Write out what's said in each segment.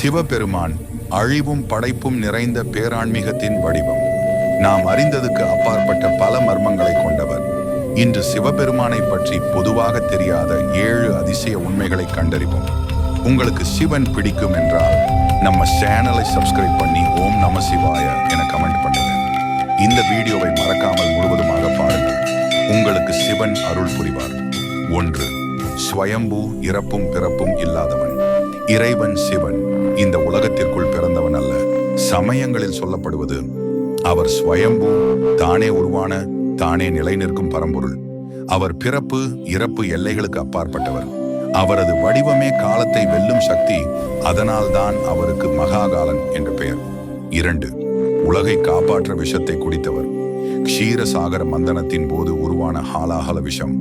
சிவபெருமான் அழிவும் படைப்பும் நிறைந்த பேராண்மிகத்தின் வடிவம். நாம் அறிந்ததுக்கு அப்பாற்பட்ட பல மர்மங்களை கொண்டவர். இன்று சிவபெருமானை பற்றி பொதுவாக தெரியாத ஏழு அதிசய உண்மைகளை கண்டறிவோம். உங்களுக்கு சிவன் பிடிக்கும் என்றால் நம்ம சேனலை சப்ஸ்கிரைப் பண்ணி ஓம் நம சிவாய என கமெண்ட் பண்ணுங்க. இந்த வீடியோவை மறக்காமல் முழுவதுமாக பாருங்கள். உங்களுக்கு சிவன் அருள் புரிவார். ஒன்று ஸ்வயம்பு இறப்பும் பிறப்பும் இல்லாதவன். இறைவன் சிவன். சமயங்களில் சொல்லப்படுவது அவர் ஸ்வயம்பு தானே உருவான தானே நிலை நிற்கும் பரம்பொருள். அவர் பிறப்பு இறப்பு எல்லைகளுக்கு அப்பாற்பட்டவர். அவரது வடிவமே காலத்தை வெல்லும் சக்தி அதனால்தான் அவருக்கு மகாகாலன் என்ற பெயர். இரண்டு உலகை காப்பாற்ற விஷத்தை குடித்தவர். க்ஷீரசாகர மந்தனத்தின் போது உருவான ஹாலாஹல விஷம்.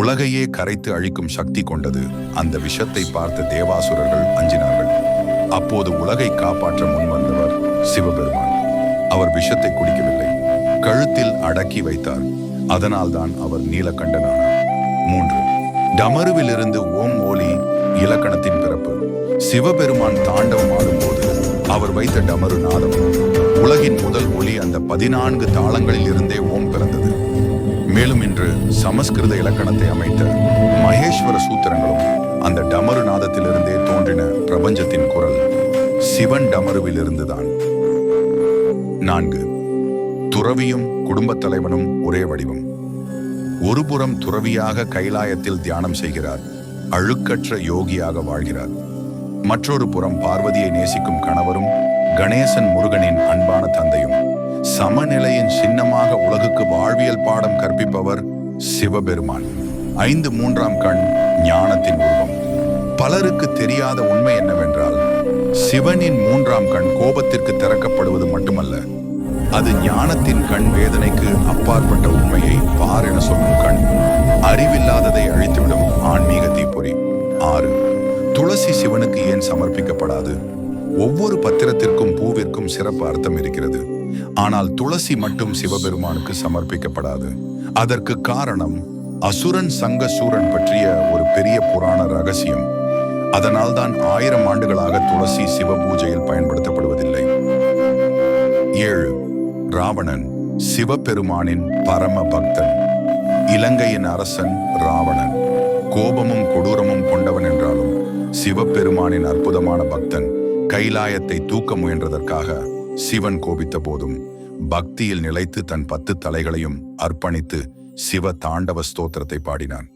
உலகையே கரைத்து அழிக்கும் சக்தி கொண்டது அந்த விஷத்தை பார்த்த தேவாசுரர்கள் அஞ்சினார்கள். அப்போது உலகை காப்பாற்ற முன்வந்தவர் சிவபெருமான். அவர் விஷத்தை குடிக்கவில்லை. கழுத்தில் அடக்கி வைத்தார். அதனால்தான் அவர் நீலகண்டனானார். மூன்று. டமருவிலிருந்து ஓம் ஓலி இலக்கணத்தின் பிறப்பு. சிவபெருமான் தாண்டவம் ஆடும்போது அவர் வைத்த டமரு நாதம். உலகின் முதல் ஒலி அந்த பதினான்கு தாளங்களில் இருந்தே ஓம் பிறந்தது. மேலும் இன்று சமஸ்கிருத இலக்கணத்தை அமைத்த மகேஸ்வர சூத்திரங்களும் அந்த டமரு நாதத்திலிருந்தே தோன்றின பிரபஞ்சத்தின் குரல் சிவன் டமருவிலிருந்துதான். நான்கு. துறவியும் குடும்பத் தலைவனும் ஒரே வடிவம். ஒருபுறம் துறவியாக கைலாயத்தில் தியானம் செய்கிறார். அழுக்கற்ற யோகியாக வாழ்கிறார். மற்றொரு புறம் பார்வதியை நேசிக்கும் கணவரும் கணேசன் முருகனின் அன்பான தந்தையும். சமநிலையின் சின்னமாக உலகுக்கு வாழ்வியல் பாடம் கற்பிப்பவர் சிவபெருமான். ஐந்து மூன்றாம் கண் ஞானத்தின் உருவம். பலருக்கு தெரியாத உண்மை என்னவென்றால் சிவனின் மூன்றாம் கண் கோபத்திற்கு திறக்கப்படுவது மட்டுமல்ல அது ஞானத்தின் கண் வேதனைக்கு அப்பாற்பட்ட உண்மையை பார் என சொல்லும் கண். அறிவில்லாததை அழித்துவிடும் ஆன்மீக தீப்பொறி. ஆறு துளசி சிவனுக்கு ஏன் சமர்ப்பிக்கப்படாது? ஒவ்வொரு பத்திரத்திற்கும் பூவிற்கும் சிறப்பு அர்த்தம் இருக்கிறது. ஆனால் துளசி மட்டும் சிவபெருமானுக்கு சமர்ப்பிக்கப்படாது. அதற்கு காரணம் அசுரன் சங்கசூரன் பற்றிய ஒரு பெரிய புராண ரகசியம். அதனால் தான் ஆயிரம் ஆண்டுகளாக துளசி சிவ பூஜையில் பயன்படுத்தப்படுவதில்லை. ஏழு. ராவணன் சிவபெருமானின் பரம பக்தன். இலங்கையின் அரசன் ராவணன். கோபமும் கொடூரமும் கொண்டவன் என்றாலும் சிவபெருமானின் அற்புதமான பக்தன் கைலாயத்தை தூக்க முயன்றதற்காக சிவன் கோபித்த போதும் பக்தியில் நிலைத்து தன் பத்து தலைகளையும் அர்ப்பணித்து சிவ தாண்டவ ஸ்தோத்திரத்தை பாடினான்.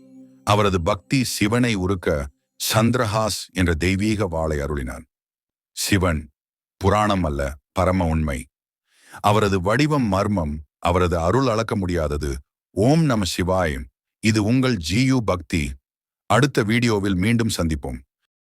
அவரது பக்தி சிவனை உருக்க சந்திரஹாஸ் என்ற தெய்வீக வாளை அருளினான். சிவன் புராணம் அல்ல பரம உண்மை. அவரது வடிவம் மர்மம் அவரது அருள் அளக்க முடியாதது. ஓம் நம சிவாயம் இது உங்கள் ஜியு பக்தி. அடுத்த வீடியோவில் மீண்டும் சந்திப்போம்.